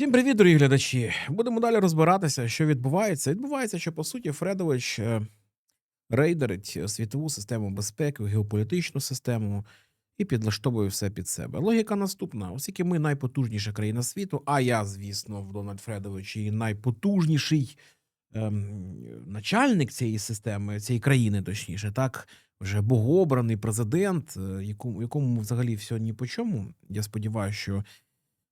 Всім привіт, дорогі глядачі. Будемо далі розбиратися, що відбувається. Відбувається, що по суті Фредович е, рейдерить світову систему безпеки, геополітичну систему і підлаштовує все під себе. Логіка наступна: оскільки ми найпотужніша країна світу, а я, звісно, в Дональд Фредович і найпотужніший ем, начальник цієї системи, цієї країни, точніше, так. Вже богообраний президент, е, якому, якому взагалі все ні по чому. Я сподіваюся, що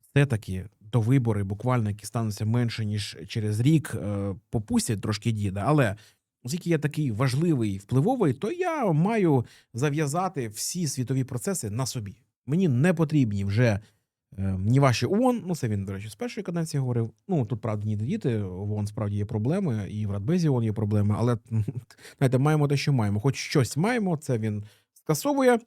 все-таки до вибори, буквально які стануться менше ніж через рік, е, попустять трошки діда. Але оскільки я такий важливий, впливовий, то я маю зав'язати всі світові процеси на собі. Мені не потрібні вже е, ні ваші ООН, ну це він, до речі, з першої каденції говорив. Ну тут правда ні діти, ООН справді є проблеми, і в Радбезі ООН є проблеми, але знаєте, маємо те, що маємо. Хоч щось маємо, це він скасовує.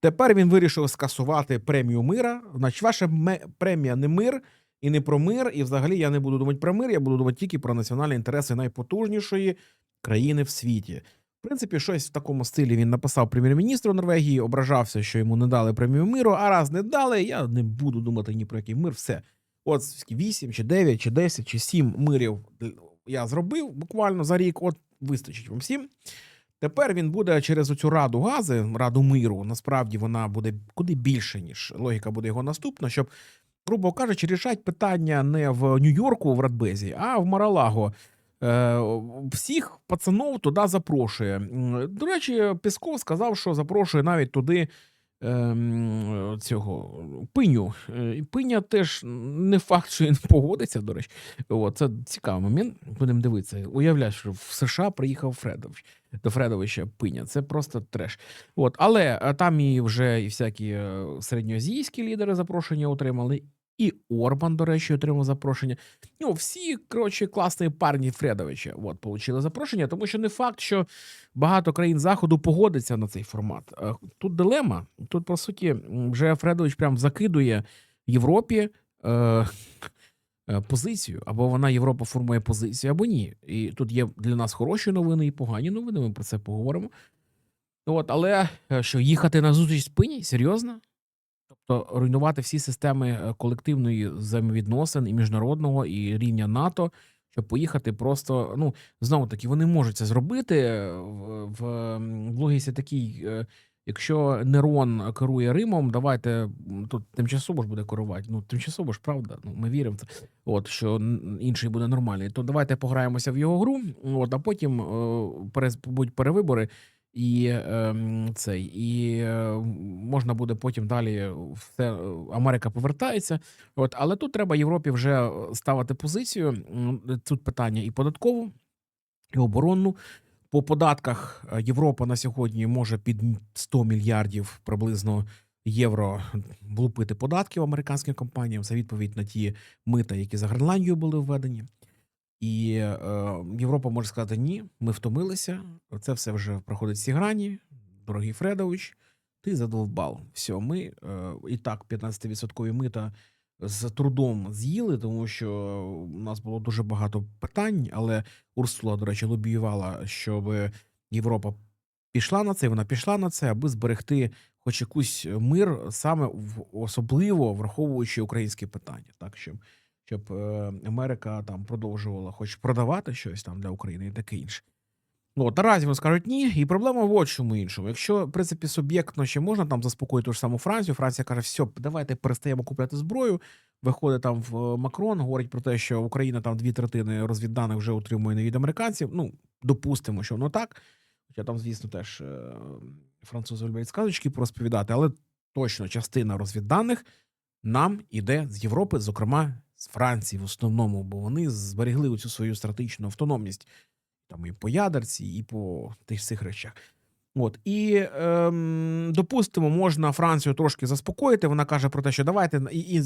Тепер він вирішив скасувати премію мира. Значить, ваша премія не мир і не про мир. І взагалі я не буду думати про мир, я буду думати тільки про національні інтереси найпотужнішої країни в світі. В принципі, щось в такому стилі він написав прем'єр-міністру Норвегії, ображався, що йому не дали премію миру. А раз не дали, я не буду думати ні про який мир. Все. От 8, чи 9, чи 10, чи 7 мирів я зробив буквально за рік. От вистачить вам всім. Тепер він буде через цю раду гази, раду миру. Насправді вона буде куди більше, ніж логіка буде його наступна, щоб, грубо кажучи, рішать питання не в Нью-Йорку в Радбезі, а в Маралаго. Е, всіх пацанов туди запрошує. До речі, Пісков сказав, що запрошує навіть туди ем, цього пиню. Е, Пиня теж не факт, що він погодиться, до речі. От, це цікавий момент. Будемо дивитися. Уявляю, що в США приїхав Фредович до Фредовича Пиня. Це просто треш. От, але е, там і вже і всякі середньоазійські лідери запрошення отримали. І Орбан, до речі, отримав запрошення. Ну, всі, коротше, класні парні Фредовича от, отримали запрошення, тому що не факт, що багато країн Заходу погодиться на цей формат. Е, Тут дилема. Тут, по суті, вже Фредович прям закидує Європі е, е, позицію, або вона Європа формує позицію, або ні. І тут є для нас хороші новини і погані новини. Ми про це поговоримо. От, але е, що їхати на зустріч спині? Серйозно? Тобто руйнувати всі системи е, колективної взаємовідносин і міжнародного, і рівня НАТО, щоб поїхати просто. Ну знову таки, вони можуть це зробити е, в, в, в логіці такій. е, Якщо Нерон керує Римом, давайте тут тимчасово ж буде керувати. Ну тимчасово ж правда. Ну ми віримо в це. От що інший буде нормальний. То давайте пограємося в його гру. От а потім е, будуть перевибори, і ем, цей, і е, можна буде потім далі все е, Америка повертається. От, але тут треба Європі вже е, ставити позицію. Тут питання і податкову, і оборонну. По податках е, Європа на сьогодні може під 100 мільярдів приблизно євро влупити податків американським компаніям. Це відповідь на ті мита, які за Гренландію були введені. І е, Європа може сказати: ні, ми втомилися. Це все вже проходить всі грані. Дорогий Фредович, ти задовбав. Все, ми е, і так 15% мита з трудом з'їли, тому що у нас було дуже багато питань. Але Урсула, до речі, лобіювала, щоб Європа пішла на це. Вона пішла на це, аби зберегти хоч якийсь мир, саме в особливо враховуючи українське питання, так щоб щоб е, Америка там продовжувала хоч продавати щось там для України і таке інше. Ну, от наразі вони скажуть ні, і проблема в от чому іншому. Якщо, в принципі, суб'єктно ще можна там заспокоїти ту ж саму Францію, Франція каже, все, давайте перестаємо купляти зброю. Виходить там в е, Макрон, говорить про те, що Україна там дві третини розвідданих вже отримує не від американців. Ну, допустимо, що воно так. Хоча там, звісно, теж е, французи люблять сказочки порозповідати, але точно частина розвідданих нам іде з Європи, зокрема з Франції в основному, бо вони зберегли цю свою стратегічну автономність там і по ядерці, і по тих всіх речах. От і ем, допустимо, можна Францію трошки заспокоїти. Вона каже про те, що давайте і, і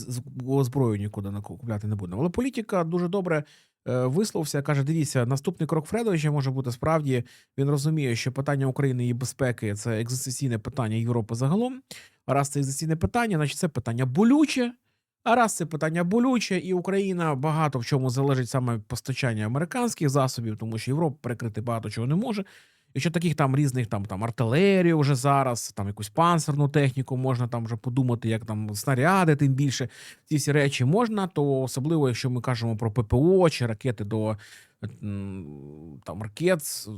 зброю нікуди купляти не будемо. Але політика дуже добре е, висловився. каже: дивіться, наступний крок Фредовича може бути справді. Він розуміє, що питання України і безпеки це екзистенційне питання Європи загалом. А раз це екзистенційне питання, значить це питання болюче. А раз це питання болюче, і Україна багато в чому залежить саме постачання американських засобів, тому що Європа перекрити багато чого не може. Якщо таких там різних там, там артилерію вже зараз, там якусь панцерну техніку можна там вже подумати, як там снаряди, тим більше ці всі речі можна, то особливо, якщо ми кажемо про ППО чи ракети до там ракет,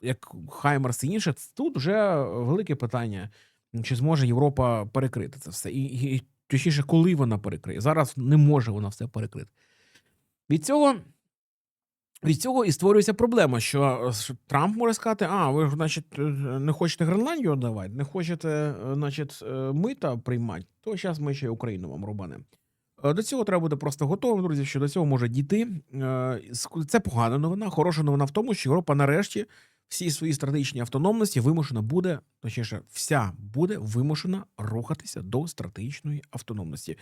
як Хаймерс і інше, тут вже велике питання, чи зможе Європа перекрити це все. І, і точніше, коли вона перекриє. Зараз не може вона все перекрити. Від цього. Від цього і створюється проблема, що е, Трамп може сказати: а, ви значить, е, не хочете Гренландію давати, не хочете, е, значить, мита приймати, то зараз ми ще й Україну вам рубанемо. До цього треба бути просто готовим, друзі, що до цього може дійти. Це погана новина. Хороша новина в тому, що Європа нарешті всі свої стратегічні автономності вимушена буде, точніше, вся буде вимушена рухатися до стратегічної автономності.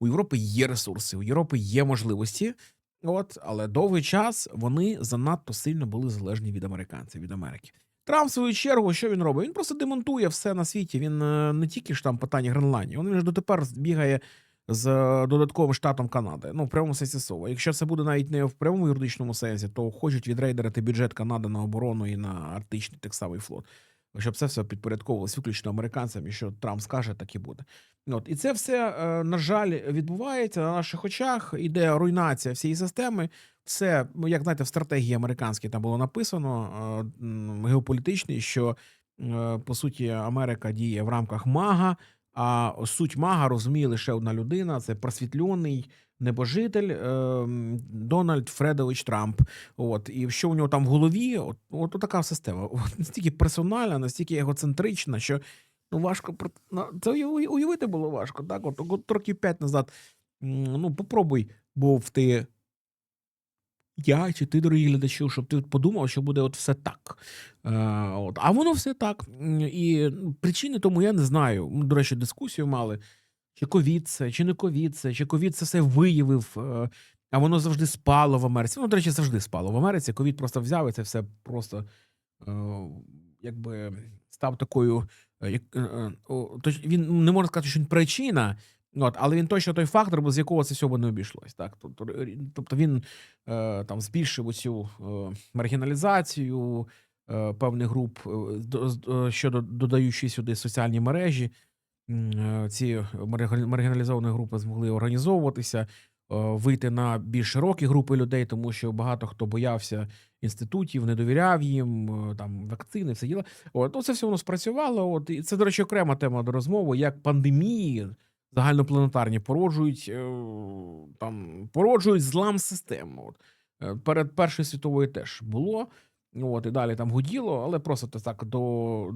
У Європи є ресурси, у Європи є можливості. От, але довгий час вони занадто сильно були залежні від американців, від Америки. Трамп, в свою чергу, що він робить? Він просто демонтує все на світі. Він е, не тільки ж там питання Гренландії, він ж дотепер бігає з е, додатковим штатом Канади. Ну, в прямому сенсі слова. Якщо це буде навіть не в прямому юридичному сенсі, то хочуть відрейдерити бюджет Канади на оборону і на Арктичний так самий флот. Щоб це все підпорядковувалось виключно американцям, і що Трамп скаже, так і буде. От і це все, е, на жаль, відбувається на наших очах. Іде руйнація всієї системи. Все, ну як знаєте, в стратегії американській там було написано е, геополітичній, що по суті Америка діє в рамках мага. А суть мага розуміє лише одна людина: це просвітлений небожитель е, Дональд Фредович Трамп. От і що у нього там в голові? От, от така система. От, настільки персональна, настільки егоцентрична, що ну важко про це уяви- уявити було важко. Так, от, от років п'ять назад. Ну, попробуй, був ти. Я чи ти, дорогі глядачі, щоб ти подумав, що буде от все так. Е, от. А воно все так. І ну, причини тому я не знаю. Ми, до речі, дискусію мали. Чи ковід це, чи не ковід це, чи ковід це все виявив, е, а воно завжди спало в Америці. Ну, до речі, завжди спало в Америці. Ковід просто взяв і це все просто е, якби став такою. Як, він не можна сказати, що він причина, от, але він точно той фактор, без якого це всього не обійшлось. Так? Тобто, він е, там збільшив оцю е, маргіналізацію е, певних груп, е, е, щодо додаючи сюди соціальні мережі. Е, Ці маргіналізовані групи змогли організовуватися, е, вийти на більш широкі групи людей, тому що багато хто боявся інститутів, не довіряв їм, е, там вакцини, все діло. От, ну, це все воно спрацювало. От, і це, до речі, окрема тема до розмови, як пандемії загальнопланетарні породжують, е, там, породжують злам систем. От. Е, Перед Першою світовою теж було. От, і далі там гуділо, але просто так до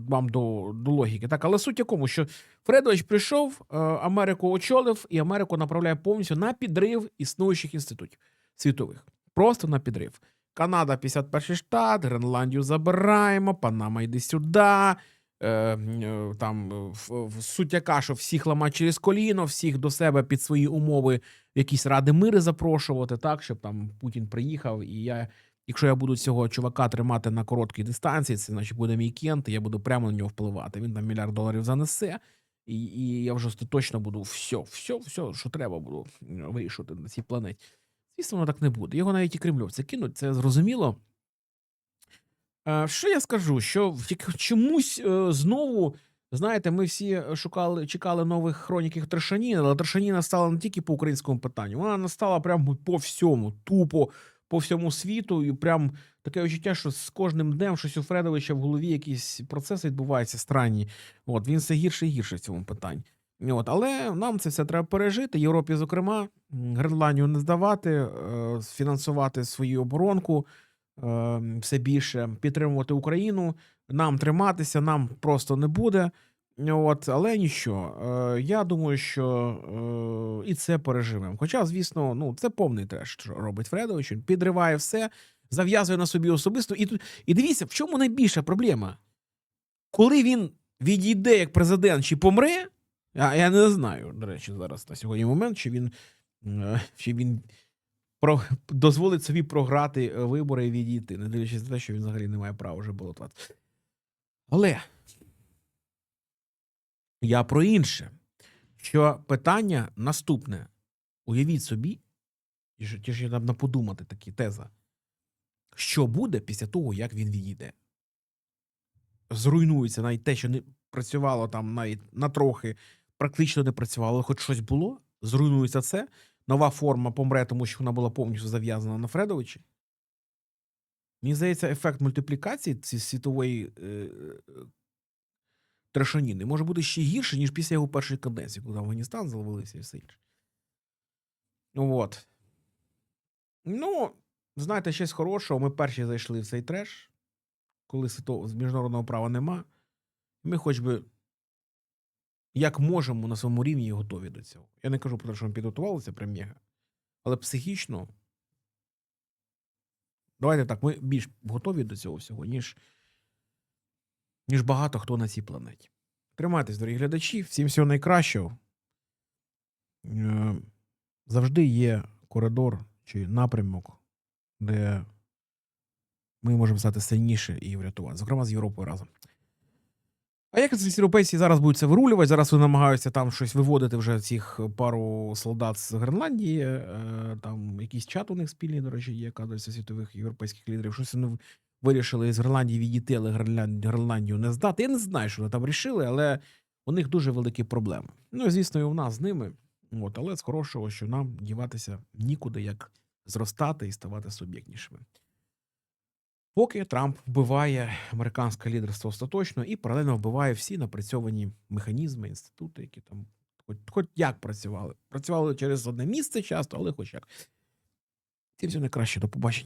вам до, до логіки. Так, але суть якому, що Фредович прийшов, е, Америку очолив, і Америку направляє повністю на підрив існуючих інститутів світових. Просто на підрив. Канада 51 штат, Гренландію забираємо, Панама йди сюди. Е, е, там е, суть що всіх ламати через коліно, всіх до себе під свої умови якісь ради мири запрошувати, так, щоб там Путін приїхав, і я. Якщо я буду цього чувака тримати на короткій дистанції, це значить буде мій кент, і я буду прямо на нього впливати. Він там мільярд доларів занесе, і, і я вже точно буду все, все, все, що треба буду вирішувати на цій планеті. Звісно, воно так не буде. Його навіть і кремльовці кинуть, це зрозуміло. Е, Що я скажу? Що чомусь е, знову, знаєте, ми всі шукали, чекали нових хроніків Трешаніна, але Трешаніна стала не тільки по українському питанню, вона настала прямо по всьому, тупо по всьому світу, і прям таке відчуття, що з кожним днем щось у Фредовича в голові якісь процеси відбуваються странні. От він все гірше і гірше в цьому питанні. От, але нам це все треба пережити. Європі, зокрема, м, Гренландію не здавати, е, фінансувати свою оборонку все більше, підтримувати Україну. Нам триматися, нам просто не буде. От, але нічого. Е, я думаю, що е, і це переживемо. Хоча, звісно, ну це повний треш, що робить Фредович. Він підриває все, зав'язує на собі особисто. І, тут- і дивіться, в чому найбільша проблема? Коли він відійде як президент чи помре, я, я не знаю, до речі, зараз на сьогодні момент, чи він, е, чи він про, дозволить собі програти е, вибори і відійти, не дивлячись на те, що він взагалі не має права вже балотуватися. Але я про інше. Що питання наступне. Уявіть собі, ті ж треба подумати такі теза. Що буде після того, як він відійде? зруйнується навіть те, що не працювало там навіть на трохи, практично не працювало, хоч щось було, зруйнується це. Нова форма помре, тому що вона була повністю зав'язана на Фредовичі. Мені здається, ефект мультиплікації цієї світової е, е, трешаніни може бути ще гірше, ніж після його першої каденції, коли Афганістан завалився і все інше. От. Ну, знаєте, щось хорошого. Ми перші зайшли в цей треш, коли з міжнародного права нема. Ми хоч би як можемо на своєму рівні готові до цього. Я не кажу про те, що ми підготувалися прям мега, але психічно. Давайте так, ми більш готові до цього всього, ніж, ніж багато хто на цій планеті. Тримайтесь, дорогі глядачі, всім всього найкращого. Е, Завжди є коридор чи напрямок, де ми можемо стати сильніше і врятувати, зокрема з Європою разом. А як ці європейці зараз будуть це вирулювати? Зараз вони намагаються там щось виводити вже цих пару солдат з Гренландії. Е, там якийсь чат у них спільний, до речі, є кадровся світових європейських лідерів. Щось вони вирішили з Гренландії відійти, але Гренландію не здати. Я не знаю, що вони там рішили, але у них дуже великі проблеми. Ну, звісно, і у нас з ними. От, але з хорошого, що нам діватися нікуди, як зростати і ставати суб'єктнішими. Поки Трамп вбиває американське лідерство остаточно і паралельно вбиває всі напрацьовані механізми, інститути, які там хоч, хоч як працювали. Працювали через одне місце часто, але хоч як. Всім всього найкраще, до побачення.